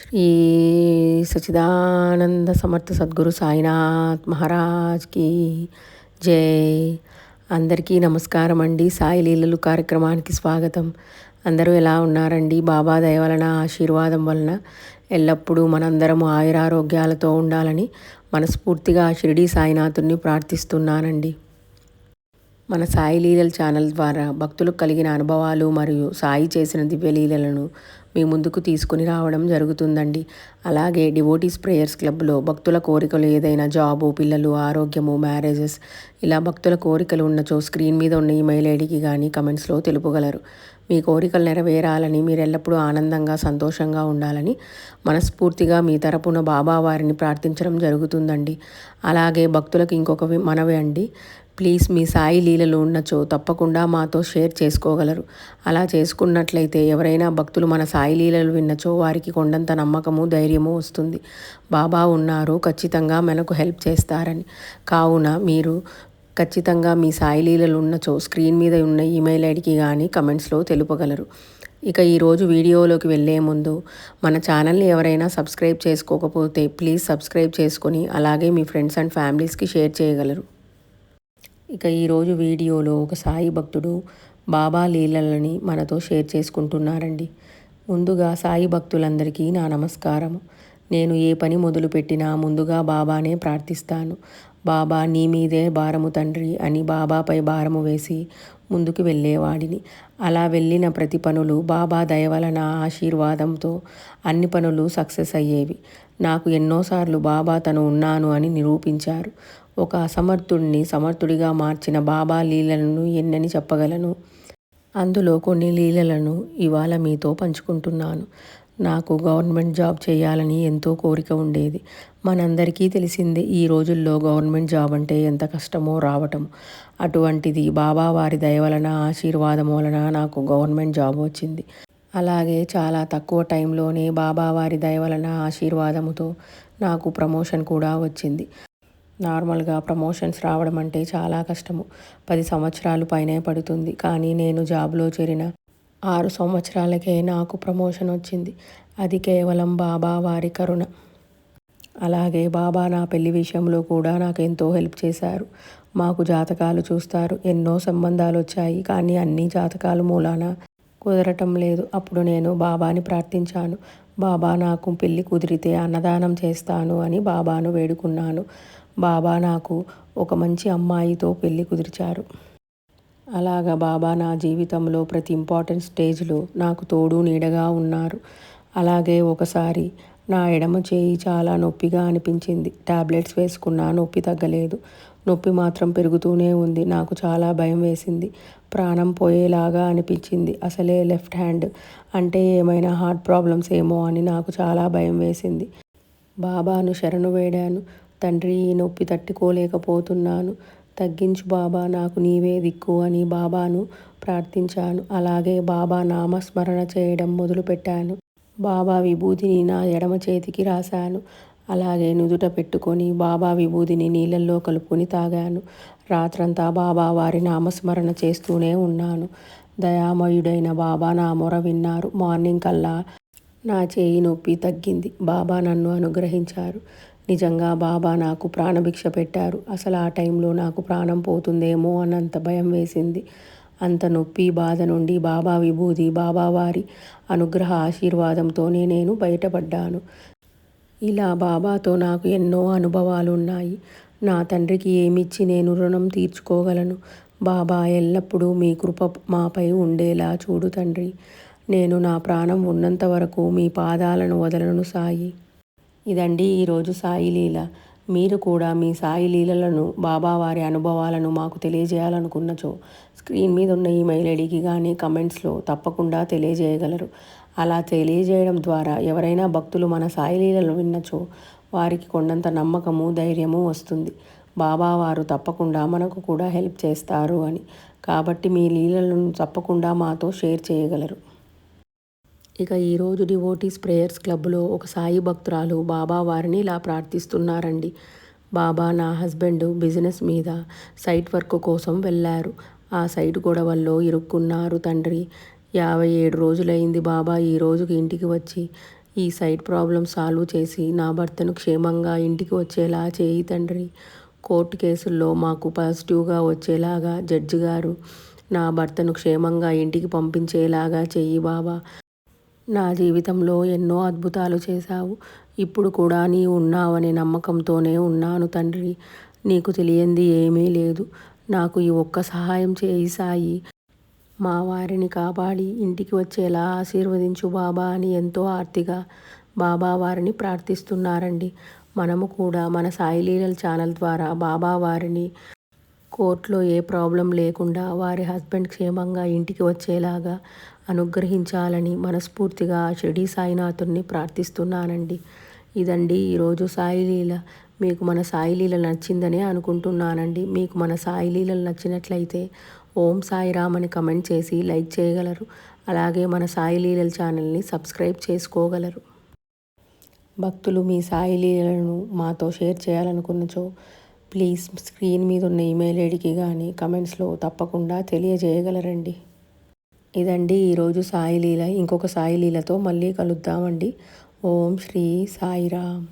శ్రీ సచిదానంద సమర్థ సద్గురు సాయినాథ్ మహారాజ్కి జై. అందరికీ నమస్కారం అండి. సాయి లీలలు కార్యక్రమానికి స్వాగతం. అందరూ ఎలా ఉన్నారండి? బాబా దయ వలన ఆశీర్వాదం వలన ఎల్లప్పుడూ మనందరము ఆయురారోగ్యాలతో ఉండాలని మనస్ఫూర్తిగా షిరిడి సాయినాథుని ప్రార్థిస్తున్నానండి. మన సాయి లీలల ఛానల్ ద్వారా భక్తులకు కలిగిన అనుభవాలు మరియు సాయి చేసిన దివ్యలీలలను మీ ముందుకు తీసుకుని రావడం జరుగుతుందండి. అలాగే డివోటీస్ ప్రేయర్స్ క్లబ్లో భక్తుల కోరికలు ఏదైనా జాబు పిల్లలు ఆరోగ్యము మ్యారేజెస్ ఇలా భక్తుల కోరికలు ఉన్నచో స్క్రీన్ మీద ఉన్న ఈమెయిల్ ఐడికి కానీ కమెంట్స్లో తెలుపగలరు. మీ కోరికలు నెరవేరాలని మీరు ఎల్లప్పుడూ ఆనందంగా సంతోషంగా ఉండాలని మనస్ఫూర్తిగా మీ తరపున బాబా వారిని ప్రార్థించడం జరుగుతుందండి. అలాగే భక్తులకు ఇంకొక మనవి అండి. ప్లీజ్ మీ సాయి లీలలు ఉన్నచో తప్పకుండా మాతో షేర్ చేసుకోగలరు. అలా చేసుకున్నట్లయితే ఎవరైనా భక్తులు మన సాయి లీలలు విన్నచో వారికి కొండంత నమ్మకము ధైర్యము వస్తుంది. బాబా ఉన్నారు ఖచ్చితంగా మనకు హెల్ప్ చేస్తారని. కావున మీరు ఖచ్చితంగా మీ సాయి లీలలు ఉన్నచో స్క్రీన్ మీద ఉన్న ఈమెయిల్ ఐడికి కానీ కమెంట్స్లో తెలుపగలరు. ఇక ఈరోజు వీడియోలోకి వెళ్ళే ముందు మన ఛానల్ని ఎవరైనా సబ్స్క్రైబ్ చేసుకోకపోతే ప్లీజ్ సబ్స్క్రైబ్ చేసుకొని అలాగే మీ ఫ్రెండ్స్ అండ్ ఫ్యామిలీస్కి షేర్ చేయగలరు. ఇక ఈరోజు వీడియోలో ఒక సాయి భక్తుడు బాబా లీలలని మనతో షేర్ చేసుకుంటున్నారండి. ముందుగా సాయి భక్తులందరికీ నా నమస్కారము. నేను ఏ పని మొదలుపెట్టినా ముందుగా బాబానే ప్రార్థిస్తాను. బాబా నీ మీదే భారము తండ్రి అని బాబాపై భారము వేసి ముందుకు వెళ్ళేవాడిని. అలా వెళ్ళిన ప్రతి పనులు బాబా దయవలన ఆశీర్వాదంతో అన్ని పనులు సక్సెస్ అయ్యేవి. నాకు ఎన్నోసార్లు బాబా తను ఉన్నాను అని నిరూపించారు. ఒక అసమర్థుడిని సమర్థుడిగా మార్చిన బాబా లీలలను ఎన్నని చెప్పగలను? అందులో కొన్ని లీలలను ఇవాళ మీతో పంచుకుంటున్నాను. నాకు గవర్నమెంట్ జాబ్ చేయాలని ఎంతో కోరిక ఉండేది. మనందరికీ తెలిసిందే ఈ రోజుల్లో గవర్నమెంట్ జాబ్ అంటే ఎంత కష్టమో రావటం. అటువంటిది బాబా వారి దయ వలన ఆశీర్వాదం వలన నాకు గవర్నమెంట్ జాబ్ వచ్చింది. అలాగే చాలా తక్కువ టైంలోనే బాబా వారి దయ వలన ఆశీర్వాదముతో నాకు ప్రమోషన్ కూడా వచ్చింది. నార్మల్గా ప్రమోషన్స్ రావడం అంటే చాలా కష్టము. పది సంవత్సరాలు పైనే పడుతుంది. కానీ నేను జాబ్లో చేరిన ఆరు సంవత్సరాలకే నాకు ప్రమోషన్ వచ్చింది. అది కేవలం బాబా వారి కరుణ. అలాగే బాబా నా పెళ్ళి విషయంలో కూడా నాకు ఎంతో హెల్ప్ చేశారు. మాకు జాతకాలు చూస్తారు. ఎన్నో సంబంధాలు వచ్చాయి. కానీ అన్ని జాతకాలు మూలాన కుదరటం లేదు. అప్పుడు నేను బాబాని ప్రార్థించాను. బాబా నాకు పెళ్ళి కుదిరితే అన్నదానం చేస్తాను అని బాబాను వేడుకున్నాను. బాబా నాకు ఒక మంచి అమ్మాయితో పెళ్ళి కుదిర్చారు. అలాగా బాబా నా జీవితంలో ప్రతి ఇంపార్టెంట్ స్టేజ్లో నాకు తోడు నీడగా ఉన్నారు. అలాగే ఒకసారి నా ఎడమ చేయి చాలా నొప్పిగా అనిపించింది. టాబ్లెట్స్ వేసుకున్నా నొప్పి తగ్గలేదు. నొప్పి మాత్రం పెరుగుతూనే ఉంది. నాకు చాలా భయం వేసింది. ప్రాణం పోయేలాగా అనిపించింది. అసలే లెఫ్ట్ హ్యాండ్ అంటే ఏమైనా హార్ట్ ప్రాబ్లమ్స్ ఏమో అని నాకు చాలా భయం వేసింది. బాబాను శరణు వేడాను. తండ్రి ఈ నొప్పి తట్టుకోలేకపోతున్నాను. తగ్గించు బాబా నాకు నీవే దిక్కు అని బాబాను ప్రార్థించాను. అలాగే బాబా నామస్మరణ చేయడం మొదలుపెట్టాను. బాబా విభూతిని నా ఎడమ చేతికి రాశాను. అలాగే నుదుట పెట్టుకొని బాబా విభూతిని నీళ్ళల్లో కలుపుకొని తాగాను. రాత్రంతా బాబా వారి నామస్మరణ చేస్తూనే ఉన్నాను. దయామయుడైన బాబా నా మొర విన్నారు. మార్నింగ్ కల్లా నా చేయి నొప్పి తగ్గింది. బాబా నన్ను అనుగ్రహించారు. నిజంగా బాబా నాకు ప్రాణభిక్ష పెట్టారు. అసలు ఆ టైంలో నాకు ప్రాణం పోతుందేమో అన్నంత భయం వేసింది. అంత నొప్పి బాధ నుండి బాబా విభూది బాబా వారి అనుగ్రహ ఆశీర్వాదంతోనే నేను బయటపడ్డాను. ఇలా బాబాతో నాకు ఎన్నో అనుభవాలు ఉన్నాయి నా తండ్రికి ఏమిచ్చి నేను రుణం తీర్చుకోగలను? బాబా ఎల్లప్పుడూ మీ కృప మాపై ఉండేలా చూడు తండ్రి. నేను నా ప్రాణం ఉన్నంత వరకు మీ పాదాలను వదలను సాయి. ఇదండి ఈరోజు సాయి లీల. మీరు కూడా మీ సాయి లీలలను బాబావారి అనుభవాలను మాకు తెలియజేయాలనుకున్నచో స్క్రీన్ మీద ఉన్న మెయిల్ ఐడికి కానీ కమెంట్స్లో తప్పకుండా తెలియజేయగలరు. అలా తెలియజేయడం ద్వారా ఎవరైనా భక్తులు మన సాయి లీలలు విన్నచో వారికి కొండంత నమ్మకము ధైర్యము వస్తుంది. బాబా వారు తప్పకుండా మనకు కూడా హెల్ప్ చేస్తారు అని. కాబట్టి మీ లీలలను తప్పకుండా మాతో షేర్ చేయగలరు. ఇక ఈరోజు డివోటీస్ ప్రేయర్స్ క్లబ్లో ఒక సాయి భక్తురాలు బాబా వారిని ఇలా ప్రార్థిస్తున్నారండి. బాబా నా హస్బెండ్ బిజినెస్ మీద సైట్ వర్క్ కోసం వెళ్ళారు. ఆ సైట్ గొడవల్లో ఇరుక్కున్నారు తండ్రి. యాభై ఏడు రోజులైంది బాబా ఈ రోజుకి ఇంటికి వచ్చి. ఈ సైట్ ప్రాబ్లం సాల్వ్ చేసి నా భర్తను క్షేమంగా ఇంటికి వచ్చేలా చేయి తండ్రి. కోర్టు కేసుల్లో మాకు పాజిటివ్గా వచ్చేలాగా జడ్జి గారు నా భర్తను క్షేమంగా ఇంటికి పంపించేలాగా చెయ్యి బాబా. నా జీవితంలో ఎన్నో అద్భుతాలు చేశావు. ఇప్పుడు కూడా నీ ఉన్నావనే నమ్మకంతోనే ఉన్నాను తండ్రి. నీకు తెలియంది ఏమీ లేదు. నాకు ఈ ఒక్క సహాయం చేయి సాయి. మా వారిని కాపాడి ఇంటికి వచ్చేలా ఆశీర్వదించు బాబా అని ఎంతో ఆర్తిగా బాబా వారిని ప్రార్థిస్తున్నారండి. మనము కూడా మన సాయి లీలల ఛానల్ ద్వారా బాబా వారిని కోర్టులో ఏ ప్రాబ్లం లేకుండా వారి హస్బెండ్ క్షేమంగా ఇంటికి వచ్చేలాగా అనుగ్రహించాలని మనస్ఫూర్తిగా షిరిడి సాయినాథుడిని ప్రార్థిస్తున్నానండి. ఇదండి ఈరోజు సాయిలీల మీకు మన సాయి లీల నచ్చిందనే అనుకుంటున్నానండి. మీకు మన సాయిలీలలు నచ్చినట్లయితే ఓం సాయిరామ్ అని కమెంట్ చేసి లైక్ చేయగలరు. అలాగే మన సాయిలీలల ఛానల్ని సబ్స్క్రైబ్ చేసుకోగలరు. భక్తులు మీ సాయి లీలలను మాతో షేర్ చేయాలనుకున్నచో ప్లీజ్ స్క్రీన్ మీద ఉన్న ఈమెయిల్ ఐడికి కానీ కమెంట్స్లో తప్పకుండా తెలియజేయగలరండి. ఇదండి ఈరోజు సాయి లీల. ఇంకొక సాయి లీలతో మళ్ళీ కలుద్దామండి. ఓం శ్రీ సాయిరామ్.